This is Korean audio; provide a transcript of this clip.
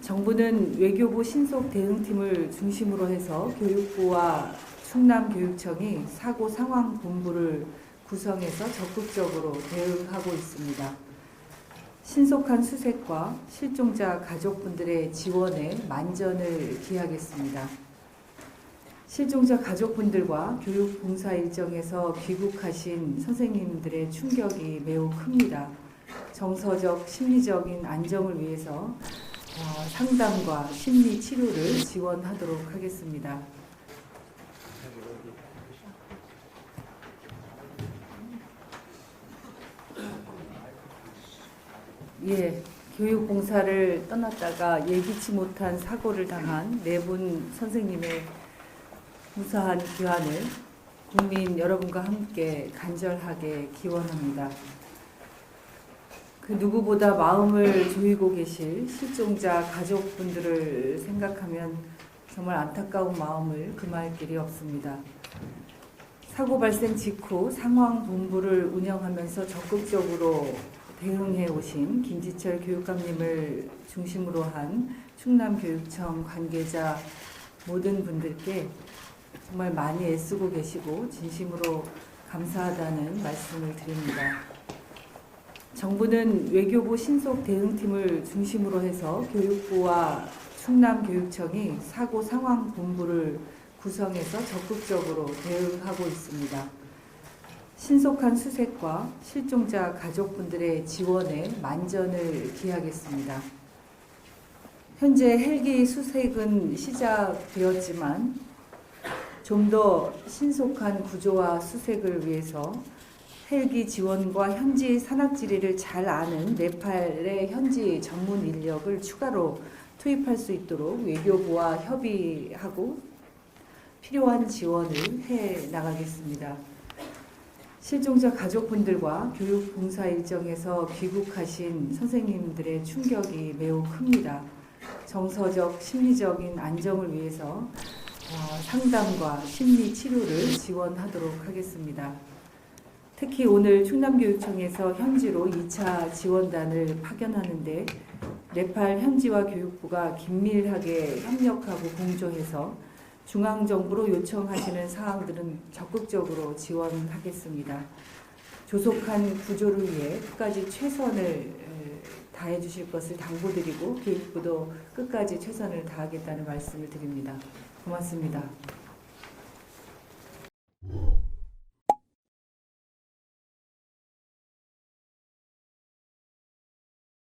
정부는 외교부 신속 대응팀을 중심으로 해서 교육부와 충남교육청이 사고 상황 본부를 구성해서 적극적으로 대응하고 있습니다. 신속한 수색과 실종자 가족분들의 지원에 만전을 기하겠습니다. 실종자 가족분들과 교육 봉사 일정에서 귀국하신 선생님들의 충격이 매우 큽니다. 정서적, 심리적인 안정을 위해서 어, 상담과 심리 치료를 지원하도록 하겠습니다. 예, 교육 봉사를 떠났다가 예기치 못한 사고를 당한 네 분 선생님의 무사한 귀환을 국민 여러분과 함께 간절하게 기원합니다. 그 누구보다 마음을 조이고 계실 실종자 가족분들을 생각하면 정말 안타까운 마음을 금할 길이 없습니다. 사고 발생 직후 상황 본부를 운영하면서 적극적으로 대응해 오신 김지철 교육감님을 중심으로 한 충남교육청 관계자 모든 분들께 정말 많이 애쓰고 계시고 진심으로 감사하다는 말씀을 드립니다. 정부는 외교부 신속 대응팀을 중심으로 해서 교육부와 충남교육청이 사고 상황 본부를 구성해서 적극적으로 대응하고 있습니다. 신속한 수색과 실종자 가족분들의 지원에 만전을 기하겠습니다. 현재 헬기 수색은 시작되었지만 좀 더 신속한 구조와 수색을 위해서 헬기 지원과 현지 산악지리를 잘 아는 네팔의 현지 전문 인력을 추가로 투입할 수 있도록 외교부와 협의하고 필요한 지원을 해 나가겠습니다. 실종자 가족분들과 교육 봉사 일정에서 귀국하신 선생님들의 충격이 매우 큽니다. 정서적, 심리적인 안정을 위해서 어, 상담과 심리 치료를 지원하도록 하겠습니다. 특히 오늘 충남교육청에서 현지로 2차 지원단을 파견하는데 네팔 현지와 교육부가 긴밀하게 협력하고 공조해서 중앙정부로 요청하시는 사항들은 적극적으로 지원하겠습니다. 조속한 구조를 위해 끝까지 최선을 에, 다해 주실 것을 당부드리고 교육부도 끝까지 최선을 다하겠다는 말씀을 드립니다. 고맙습니다.